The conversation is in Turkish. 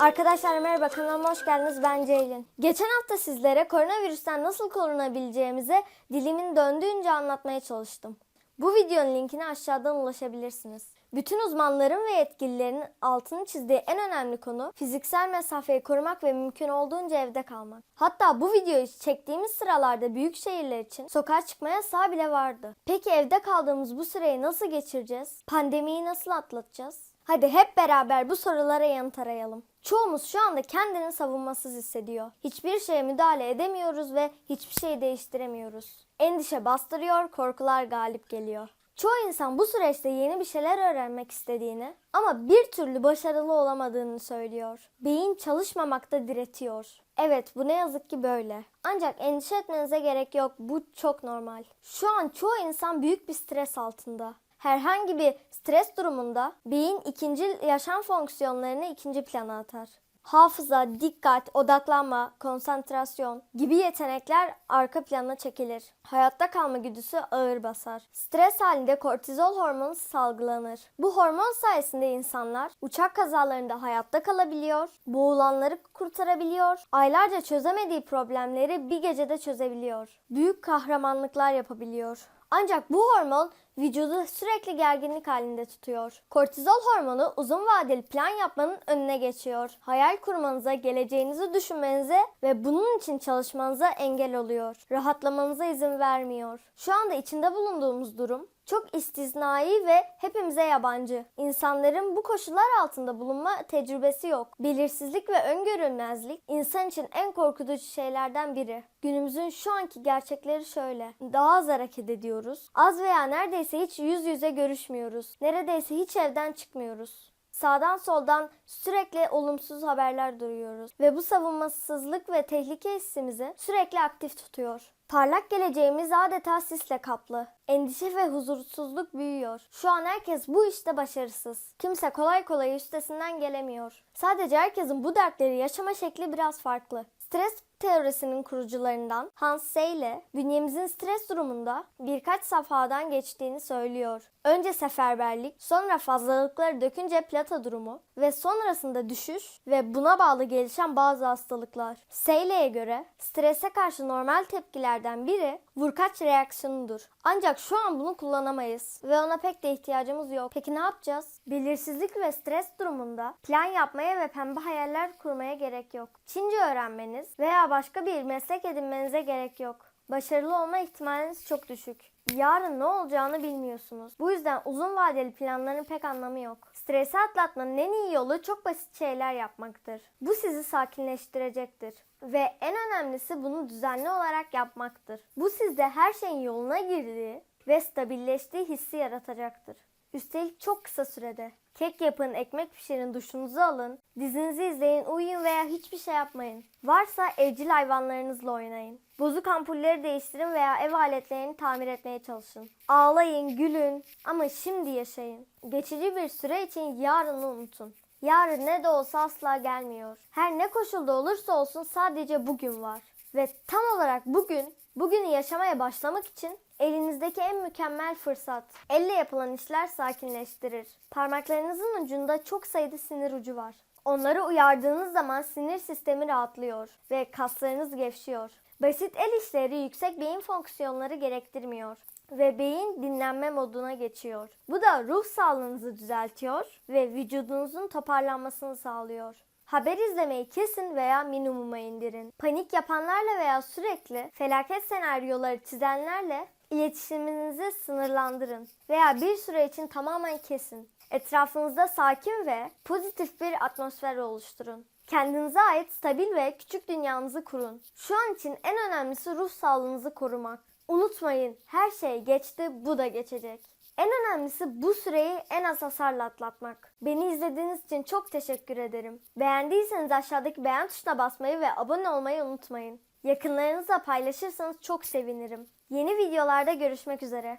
Arkadaşlar merhaba kanalıma hoş geldiniz ben Ceylin. Geçen hafta sizlere koronavirüsten nasıl korunabileceğimizi dilimin döndüğünce anlatmaya çalıştım. Bu videonun linkine aşağıdan ulaşabilirsiniz. Bütün uzmanların ve yetkililerin altını çizdiği en önemli konu fiziksel mesafeyi korumak ve mümkün olduğunca evde kalmak. Hatta bu videoyu çektiğimiz sıralarda büyük şehirler için sokağa çıkma yasağı bile vardı. Peki evde kaldığımız bu süreyi nasıl geçireceğiz? Pandemiyi nasıl atlatacağız? Hadi hep beraber bu sorulara yanıt arayalım. Çoğumuz şu anda kendini savunmasız hissediyor. Hiçbir şeye müdahale edemiyoruz ve hiçbir şeyi değiştiremiyoruz. Endişe bastırıyor, korkular galip geliyor. Çoğu insan bu süreçte yeni bir şeyler öğrenmek istediğini ama bir türlü başarılı olamadığını söylüyor. Beyin çalışmamakta diretiyor. Evet bu ne yazık ki böyle. Ancak endişe etmenize gerek yok. Bu çok normal. Şu an çoğu insan büyük bir stres altında. Herhangi bir stres durumunda beyin ikinci yaşam fonksiyonlarını ikinci plana atar. Hafıza, dikkat, odaklanma, konsantrasyon gibi yetenekler arka plana çekilir. Hayatta kalma güdüsü ağır basar. Stres halinde kortizol hormonu salgılanır. Bu hormon sayesinde insanlar uçak kazalarında hayatta kalabiliyor, boğulanları kurtarabiliyor, aylarca çözemediği problemleri bir gecede çözebiliyor. Büyük kahramanlıklar yapabiliyor. Ancak bu hormon vücudu sürekli gerginlik halinde tutuyor. Kortizol hormonu uzun vadeli plan yapmanın önüne geçiyor. Hayal kurmanıza, geleceğinizi düşünmenize ve bunun için çalışmanıza engel oluyor. Rahatlamanıza izin vermiyor. Şu anda içinde bulunduğumuz durum çok istisnai ve hepimize yabancı. İnsanların bu koşullar altında bulunma tecrübesi yok. Belirsizlik ve öngörülmezlik insan için en korkutucu şeylerden biri. Günümüzün şu anki gerçekleri şöyle. Daha az hareket ediyoruz. Az veya neredeyse hiç yüz yüze görüşmüyoruz. Neredeyse hiç evden çıkmıyoruz. Sağdan soldan sürekli olumsuz haberler duyuyoruz ve bu savunmasızlık ve tehlike hissimizi sürekli aktif tutuyor. Parlak geleceğimiz adeta sisle kaplı. Endişe ve huzursuzluk büyüyor. Şu an herkes bu işte başarısız. Kimse kolay kolay üstesinden gelemiyor. Sadece herkesin bu dertleri yaşama şekli biraz farklı. Stres teorisinin kurucularından Hans Seyle, bünyemizin stres durumunda birkaç safhadan geçtiğini söylüyor. Önce seferberlik, sonra fazlalıkları dökünce plata durumu ve sonrasında düşüş ve buna bağlı gelişen bazı hastalıklar. Seyle'ye göre strese karşı normal tepkilerden biri vurkaç reaksiyonudur. Ancak şu an bunu kullanamayız ve ona pek de ihtiyacımız yok. Peki ne yapacağız? Belirsizlik ve stres durumunda plan yapmaya ve pembe hayaller kurmaya gerek yok. Çince öğrenmeniz veya başka bir meslek edinmenize gerek yok. Başarılı olma ihtimaliniz çok düşük. Yarın ne olacağını bilmiyorsunuz. Bu yüzden uzun vadeli planların pek anlamı yok. Stresi atlatmanın en iyi yolu çok basit şeyler yapmaktır. Bu sizi sakinleştirecektir. Ve en önemlisi bunu düzenli olarak yapmaktır. Bu sizde her şeyin yoluna girdiği ve stabilleştiği hissi yaratacaktır. Üstelik çok kısa sürede. Kek yapın, ekmek pişirin, duşunuzu alın, dizinizi izleyin, uyuyun veya hiçbir şey yapmayın. Varsa evcil hayvanlarınızla oynayın. Bozuk ampulleri değiştirin veya ev aletlerini tamir etmeye çalışın. Ağlayın, gülün ama şimdi yaşayın. Geçici bir süre için yarını unutun. Yarın ne de olsa asla gelmiyor. Her ne koşulda olursa olsun sadece bugün var. Ve tam olarak bugün, bugünü yaşamaya başlamak için elinizdeki en mükemmel fırsat. Elle yapılan işler sakinleştirir. Parmaklarınızın ucunda çok sayıda sinir ucu var. Onları uyardığınız zaman sinir sistemi rahatlıyor ve kaslarınız gevşiyor. Basit el işleri yüksek beyin fonksiyonları gerektirmiyor ve beyin dinlenme moduna geçiyor. Bu da ruh sağlığınızı düzeltiyor ve vücudunuzun toparlanmasını sağlıyor. Haber izlemeyi kesin veya minimuma indirin. Panik yapanlarla veya sürekli felaket senaryoları çizenlerle iletişiminizi sınırlandırın veya bir süre için tamamen kesin. Etrafınızda sakin ve pozitif bir atmosfer oluşturun. Kendinize ait stabil ve küçük dünyanızı kurun. Şu an için en önemlisi ruh sağlığınızı korumak. Unutmayın her şey geçti bu da geçecek. En önemlisi bu süreyi en az hasarla atlatmak. Beni izlediğiniz için çok teşekkür ederim. Beğendiyseniz aşağıdaki beğen tuşuna basmayı ve abone olmayı unutmayın. Yakınlarınızla paylaşırsanız çok sevinirim. Yeni videolarda görüşmek üzere.